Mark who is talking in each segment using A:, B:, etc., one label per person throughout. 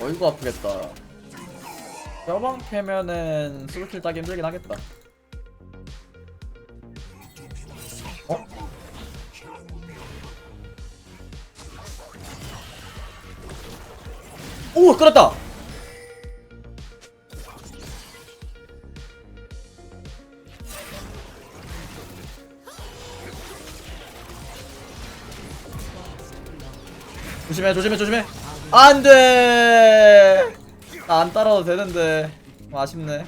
A: 어이구 아프겠다. 뼈방 패면은 스루킬 따기 힘들긴 하겠다. 어? 오 끌었다! 조심해 조심해 조심해 안돼. 나 안 따라도 되는데. 좀 아쉽네.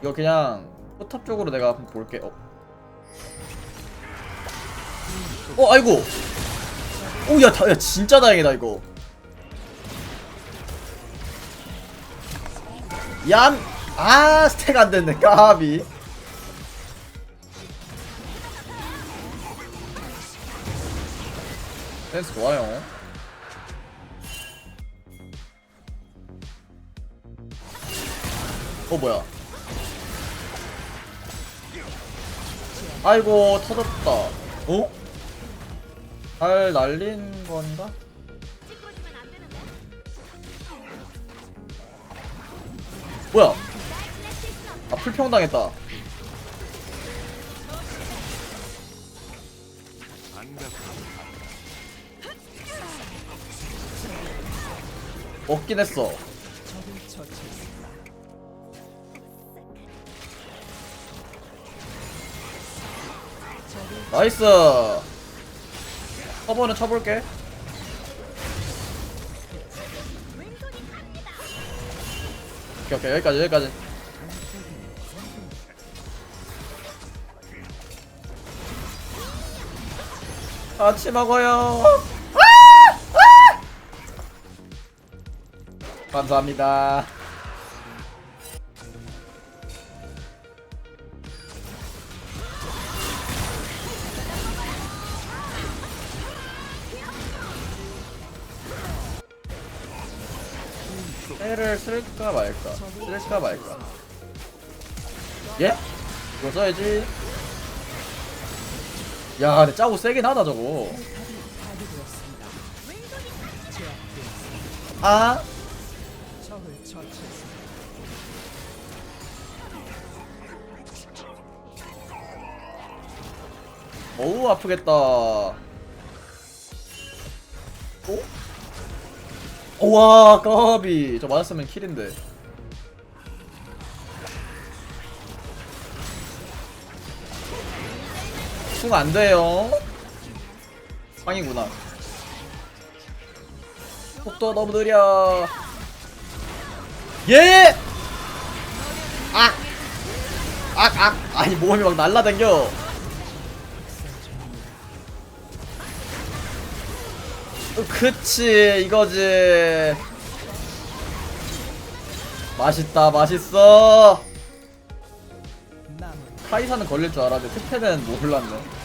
A: 이거 그냥 포탑 쪽으로 내가 한번 볼게. 어, 어 아이고. 오야 야, 진짜 다행이다 이거. 얌 아 스택 안 됐네 까비 센스 좋아요. 어 뭐야? 아이고 터졌다. 어? 잘 날린 건가? 뭐야? 아 풀평 당했다. 먹긴 했어. 나이스. 커버는 쳐볼게. 오케이 오케이 여기까지 여기까지. 같이 먹어요. 감사합니다. 해를 쓸까 말까? 쓸까 말까? 예? 이거 써야지. 야, 근데 짜고 세긴 하다 저거. 아, 어우 아프겠다. 오? 우와 까비 저 맞았으면 킬인데 숭 안돼요 상이구나 속도 너무 느려 예! 악! 악! 악! 아니 몸이 막 날라댕겨 그치 이거지. 맛있다 맛있어. 카이사는 걸릴 줄 알았는데 특패는 몰랐네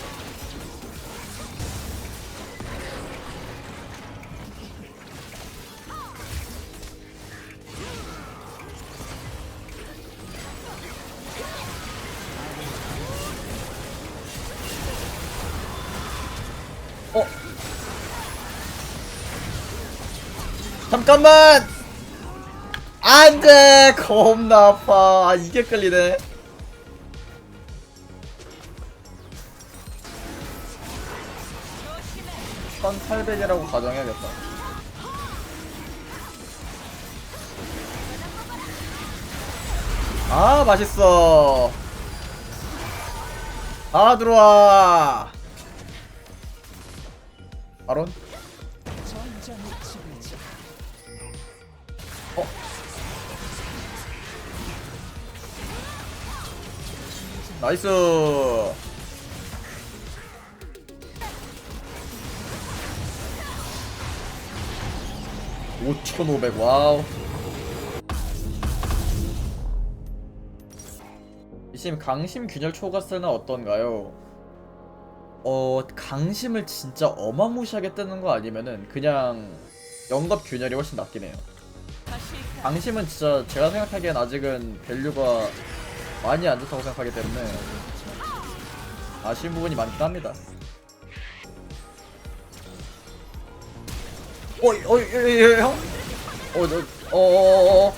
A: 잠깐만! 안 돼! 겁나 아파. 아, 이게 끌리네. 한 800이라고 가정해야겠다. 아, 맛있어. 아, 들어와. 바론? 어? 나이스 5,500 와우 이심 강심 균열 초가스는 어떤가요? 어 강심을 진짜 어마무시하게 뜨는 거 아니면은 그냥 영겁 균열이 훨씬 낫긴 해요 강심은 진짜 제가 생각하기엔 아직은 밸류가 많이 안 좋다고 생각하기 때문에 아쉬운 부분이 많긴 합니다. 어이 어이 어이 어이, 형? 어어어 어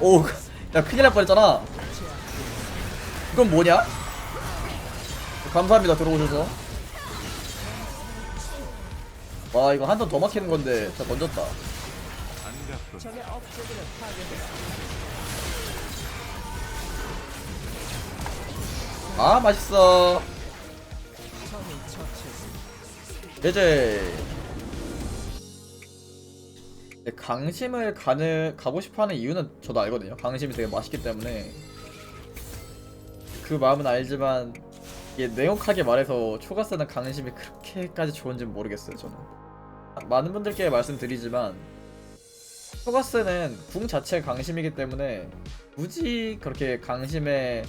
A: 오, 야 큰일 날 뻔했잖아. 이건 뭐냐? 감사합니다 들어오셔서. 와 이거 한 턴 더 막히는 건데 저 던졌다. 아 맛있어. 이제 네, 강심을 가는 가고 싶어하는 이유는 저도 알거든요. 강심이 되게 맛있기 때문에 그 마음은 알지만 이게 냉혹하게 말해서 초가스는 강심이 그렇게까지 좋은지는 모르겠어요. 저는 많은 분들께 말씀드리지만 초가스는 궁 자체가 강심이기 때문에 굳이 그렇게 강심에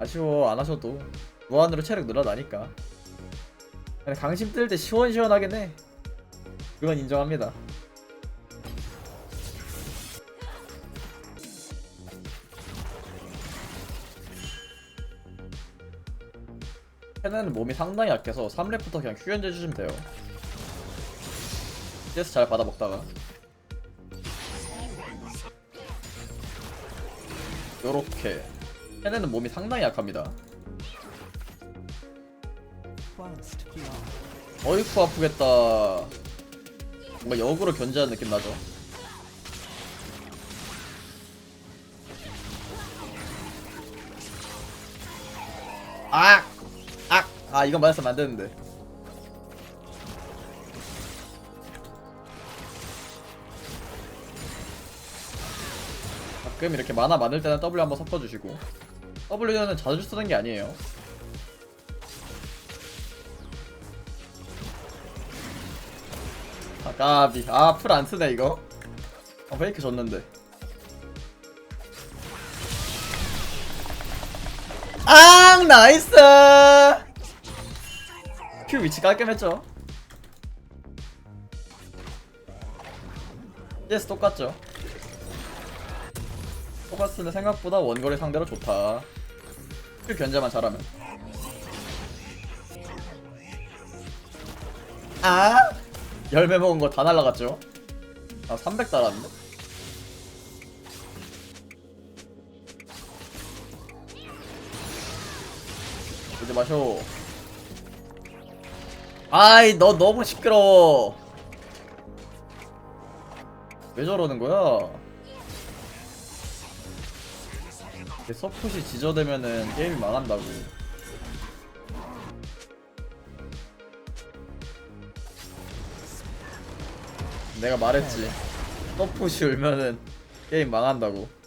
A: 아쉬워 안 하셔도 무한으로 체력 늘어나니까. 강심 뜰 때 시원시원하긴 해. 그건 인정합니다. 팬은 몸이 상당히 약해서 3렙부터 그냥 휴연제 주시면 돼요. CS 잘 받아먹다가 요렇게. 팬은 몸이 상당히 약합니다. 어이쿠 아프겠다. 뭔가 역으로 견제하는 느낌 나죠? 악! 악! 아 이건 맞았으면 안 되는데 가끔 이렇게 만화 많을 때는 W 한번 섞어주시고. W는 자주 쓰는 게 아니에요. 아 까비. 아풀 안 쓰네 이거. 어 페이크 줬는데. 아 나이스! 큐 위치 깔끔했죠? 예스 똑같죠 포커스는 생각보다 원거리 상대로 좋다. 큐 견제만 잘하면. 아? 열매 먹은 거 다 날라갔죠? 아 300 달았는데 이제 마셔 아이 너 너무 시끄러워. 왜 저러는 거야 서폿이 지저대면은 게임이 망한다고. 내가 말했지. 서폿이 울면은 게임 망한다고